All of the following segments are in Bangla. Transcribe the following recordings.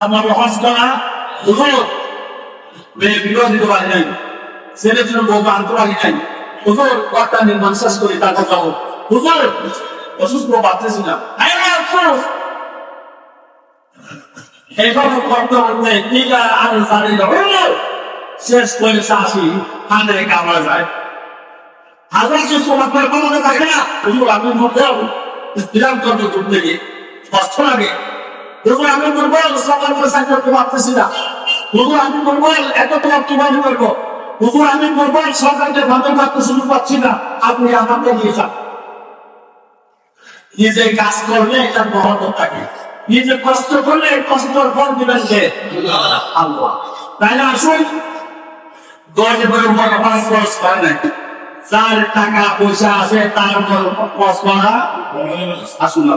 আমার হজ করা হুজুর। মেয়ে বিবাহ দিতে পারি নাই ছেলের জন্য বউ আনতে পারি নাই। হুজুর কর্তা নির্মাণ শেষ করি তারপর যাব। হুজুর, অসুস্থ পারতেছি না। এইভাবে করতে করতে টিকা আর সারি শেষ করে আসি হানে কামড়া যায়। হাজার যে সোনা করে থাকে না। হুজুর, আমি মধ্যে বিরাম করতে করতে গিয়ে কষ্ট লাগে। হুজুর আমি দুর্বল করতে পারতেছি না। আমি দুর্বল এত তোমার করব? আমি দুর্বল সরকারকে শুরু পাচ্ছি না। আপনি আমাকে দিয়ে যান। নিজে কাজ করলে এটা থাকে। নিজে কষ্ট করলে কষ্টর ফল দিবেন আল্লাহ। তাই না আসুন গড়ে বড় পাঁচ খরচ করে নাই যার টাকা পয়সা আছে, তার উপর করা আসুন না।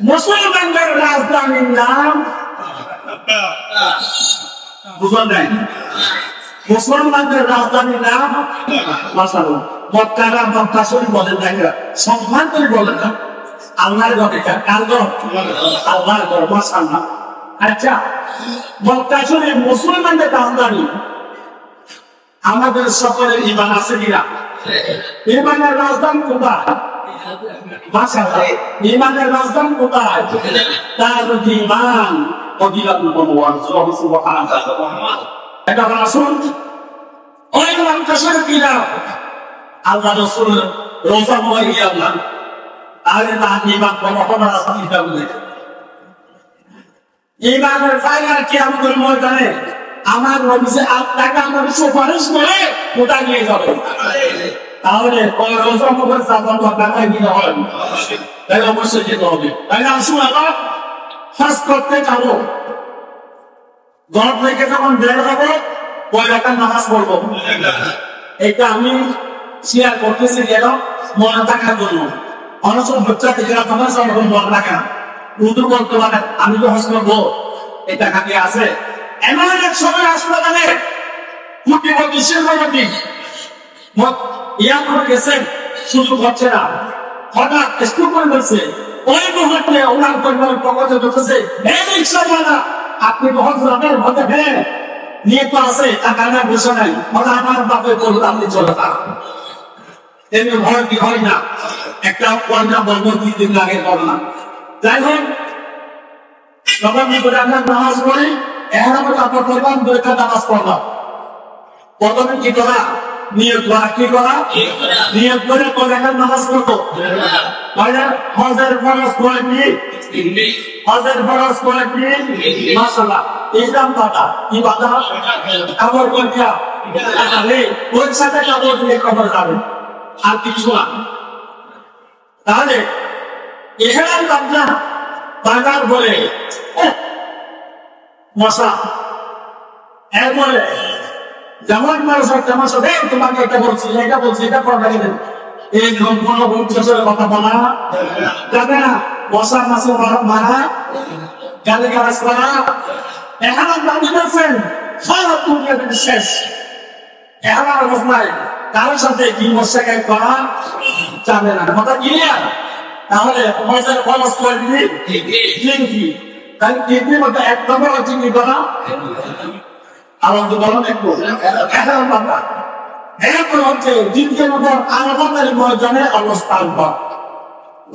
মুসলমানদের রাজধানীর নাম? বুঝলেন নাই? মুসলমানদের রাজধানীর নাম? মাসাল মক্কারা মক্কা শরীফ বলেন না। সম্মান করে বলেন না। আল্লাহর ঘর আল্লাহর ঘর মাসাল্লাহ আচ্ছা মক্কা শরীফ মুসলমানদের রাজধানী। আমাদের সকলের ইমান আছে কিনা? ইমানের রাজধানী কোথায়? মাশাআল্লাহ ইমানের কোথায়? তার ইমান এটা নাম কাশার কিনা আল্লাহ রোজা না, ইমান ইমানের ফাইনাল কি আমাদের ময়দানে আমার নবী আপনাকে আমাকে সুপারিশ করে কোথায় নিয়ে যাবে? তাহলে হবে তাই অবশ্যই যেতে হবে। তাই আসুন আবার। ফার্স্ট করতে যাব। ঘর থেকে যখন বের হব রাখার নামাজ পড়ব। এটা আমি শেয়ার করতেছি কেন মনে থাকার জন্য। অনশন বাচ্চা থেকে তোমার মনে রাখা বলতে পারে, আমি তো হস করব। এটা খালি আছে। এমন এক সময় মানে কুটিপতি শিল্পপতি ইয়া আপনি ভয় কি হয় না? একটা করলাম যাই হোক নামাজ পরলাম দুইটা নামাজ পড়লাম। কি করা? নিয়োগ করা কি করা? নিয়োগ করে। এখন নামাজ পড়ব। তাহলে হজের ফরজ করে কি? হজের ফরজ করে কি? মাসাল্লাহ ইসলাম দাদা কি বাধা? কাপড় করিয়া তাহলে ওই সাথে কাপড় দিয়ে কবর যাবে। আর কিছু না। তাহলে এখানে বাগদা বাগার বলে "ওহ, মশা। এরপরে যেমন মানুষ এই তোমাকে এটা বলছি এটা বলছি এটা করা লাগে এই কোন উচ্চস্বরে কথা বলা। যাবে না? মশা মাসে মারা। গালে গালাস করা। এখন আপনি বলছেন সব দুনিয়া থেকে শেষ। এখন আর অবস্থায় কারোর সাথে কি মশাকে করা যাবে না। কথা ক্লিয়ার তাহলে মশার খরচ করে দিবি কি তাই কিডনির মধ্যে এক নম্বর হচ্ছে করা একটু এখন বাবা এরপর হচ্ছে দ্বিতীয় নম্বর আলাদার ময়দানে অবস্থান কর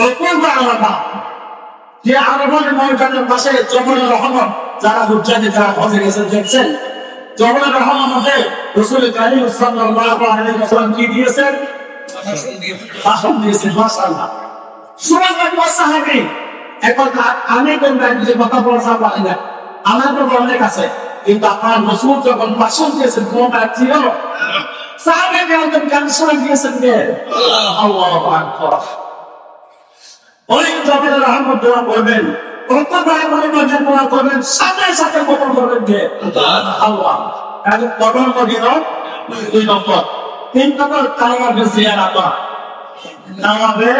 অপূর্ব আলাদা যে আলাদার ময়দানের পাশে জবর রহমান যারা হুজ্জাতে যারা হজে গেছেন দেখছেন জবর রহমান মধ্যে রসুল কারিম সাল্লাল্লাহু আলাইহি ওয়াসাল্লাম কি দিয়েছেন ভাষণ দিয়েছেন মাশাআল্লাহ সুরাজ সাহাবী এখন আমি কোন কথা বলতে পারি না আমার তো অনেক আছে কিন্তু আপনার রসুল যখন ভাষণ দিয়েছেন কোনটা ছিল? সাহাবে কেমন কানসন দিয়েছেন কে? আকবার। ওই রহমত দোয়া করবেন করবেন, সাথে সাথে গোপন করবেন কে? আল্লাহ। কবর মদিন দুই নম্বর। তিন নম্বর তাওয়াবে জিয়ারা করা। তাওয়াবে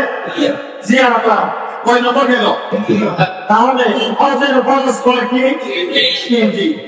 জিয়ারা করা। কয় নম্বর গেল? তাহলে হজের ফরজ করে কি?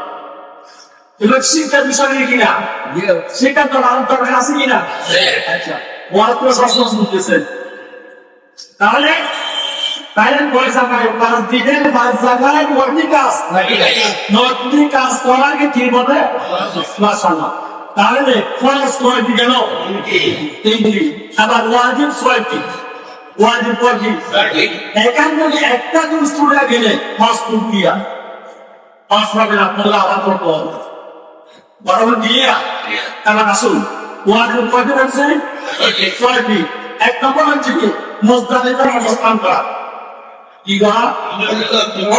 এগুলো শিক্ষার বিষয় নিয়ে কিনা? তো আন্তর আছে কিনা? আচ্ছা শুনতেছেন তাহলে পাঁচ পাঁচ জায়গায় কাজ কাজ কি মাসাল্লাহ তাহলে খরচ কয়টি গেল তিনটি। আবার ওয়াজিব ছয়টি ওয়াজিব কয়টি এখান থেকে একটা ছুটে গেলে পাঁচ কুটিয়া পাঁচ পাবেন আপনারা আবার করতে হবে বরাবর দিয়ে এবার আসুন ওয়াজিব কয়টি বলছে ছয়টি। এক নম্বর হচ্ছে কি? মোজদালিফার অবস্থান করা। কি করা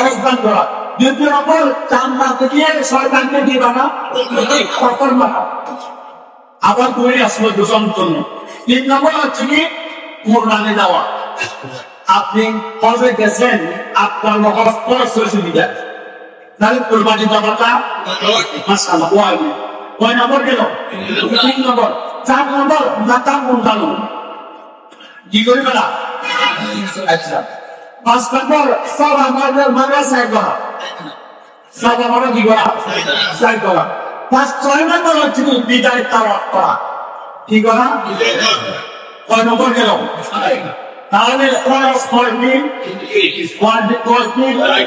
অবস্থান করা। দ্বিতীয় নম্বর চান মারতে শয়তানকে দিয়ে বানা। কখন মারা আবার আসলো দূষণ জন্য। তিন নম্বর হচ্ছে কি? কোরবানি দেওয়া আপনি হজে গেছেন? আপনার হজ খরচ হয়েছে দিবেন তাহলে কোরবানি দেওয়াটা মাসাল্লাহ ওয়াইবে কয় নম্বর গেল? তিন নম্বর। চার নম্বর মাতা মুন্ডানো কি করি বেলা আচ্ছা। পাঁচ নম্বর, সব আমাদের মানে সাইড করা সব আমরা কি করা সাইড করা পাঁচ, ছয় নম্বর হচ্ছে বিদায় তাওয়াফ করা। কি করা কয় নম্বর গেল? তাহলে খরচ কয়টি কয়টি কয়টি পাঁচ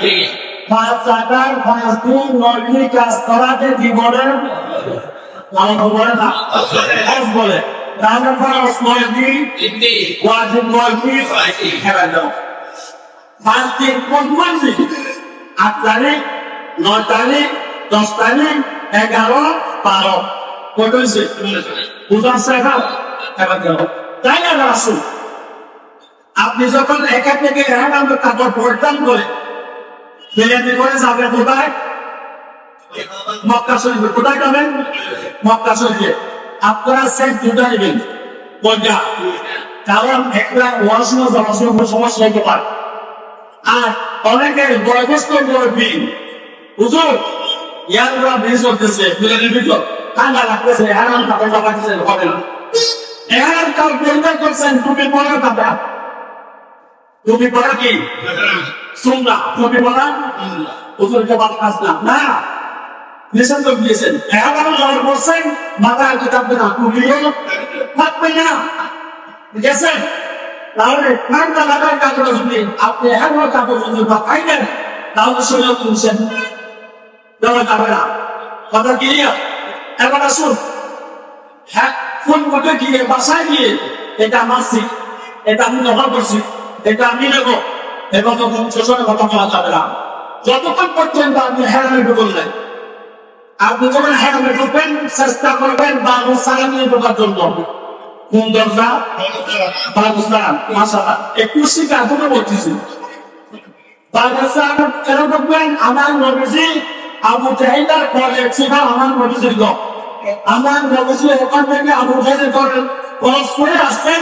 টাকার পাঁচ দিন নয়টি কাজ করাতে জীবনের আমার বলে না হজ বলে তাহলে খরচ কয়টি ওয়াজিব কয়টি খেলা দাও পাঁচ দিন কোন কোন দিন আট তারিখ নয় তারিখ দশ তারিখ এগারো বারো বুঝার শেখা তাই না আপনি যখন একা থেকে এক আমরা কাপড় পরিধান করে বিরিয়ানি করে যাবেন কোথায়? মক্কা শরীফে। কোথায় যাবেন? মক্কা শরীফে। আপনারা সেই দুটা নেবেন। কোনটা কারণ একটা ওয়াশরুম ওয়াশরুম সমস্যা হতে পারে। আর অনেকের বয়স্ক মুরব্বী। হুজুর, ইয়াররা বেশ করতেছে বিরিয়ানির ভিতর। ঠান্ডা লাগতেছে হারাম কাপড় লাগাচ্ছে হবে না। এহার কাল করছেন, টুপি পরা কাপড়। টুপি পরা কি? সুন্দর টুপি পরা হুজুরকে বাদ কাজ না। না। করে দিয়েছেন। এগারো বলছেন মাথায় তো থাকবে না। টুপিও থাকবে না। গেছেন তাহলে লাগার আপনি এগারো কাপড় যদি বা খাইবেন তাহলে তুলছেন দেওয়া যাবে না। কথা ক্লিয়ার এবার আসুন। হ্যাঁ ফোন করতে গিয়ে, বাসায় গিয়ে, এটা সিট এটা আমি ব্যবহার করছি এটা আমি নেব এবং তখন শোষণে কথা বলা যাবে না। যতক্ষণ পর্যন্ত আপনি হেরামে ঢুকলেন আপনি যখন হেরামে ঢুকবেন চেষ্টা করবেন বাবু সালাম নিয়ে ঢোকার জন্য। বলতেছি। আমার নবীজি আবু নবীজির আমার ওখান থেকে আবু করে আসতেন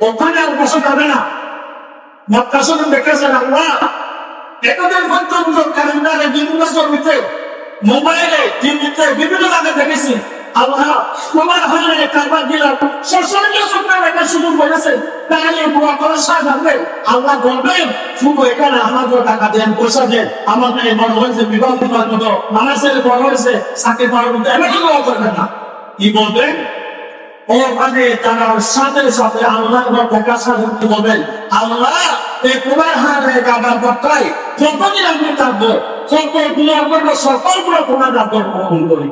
ওখানে আর বসে যাবে না। মক্কা শুধু দেখেছেন আল্লাহ এতদিন পর্যন্ত ক্যালেন্ডারে বিভিন্ন ছবিতে, মোবাইলে, টিভিতে, বিভিন্ন জায়গায় দেখেছি। আল্লাহ কারবার সাথে টাকা পয়সা আমাদের হয়েছে করবেন না। কি বলবেন? ওখানে তারা সাথে সাথে আল্লাহ দেখার সাথে কি বলবেন আল্লাহ এই তোমার হাতে গাবার পত্রাই যতদিন আমি থাকব সকল গুণার করব সকলগুলো তোমার গ্রহণ করি।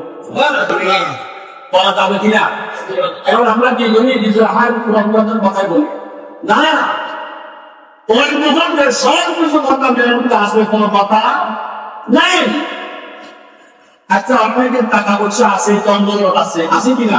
বলা যাবে কিনা? এখন আমরা কি করি নিজে আমার পুরোনো কথাই বলি? না। ওই সব কিছু কথা আসবে কোনো কথা নাই। আচ্ছা আপনাকে টাকা পয়সা আছে দণ্ডরত আছে আছে কিনা?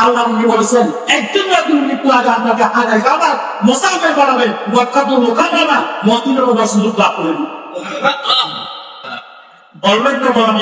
আল্লাহ নবী বলেছেন একদিন না একদিন মৃত্যু আগে আপনাকে হাজার আবার মোসাফের বানাবেন মক্কাতুল মুকাররমা, মদিনার সুযোগ লাভ বলবেন তো বলা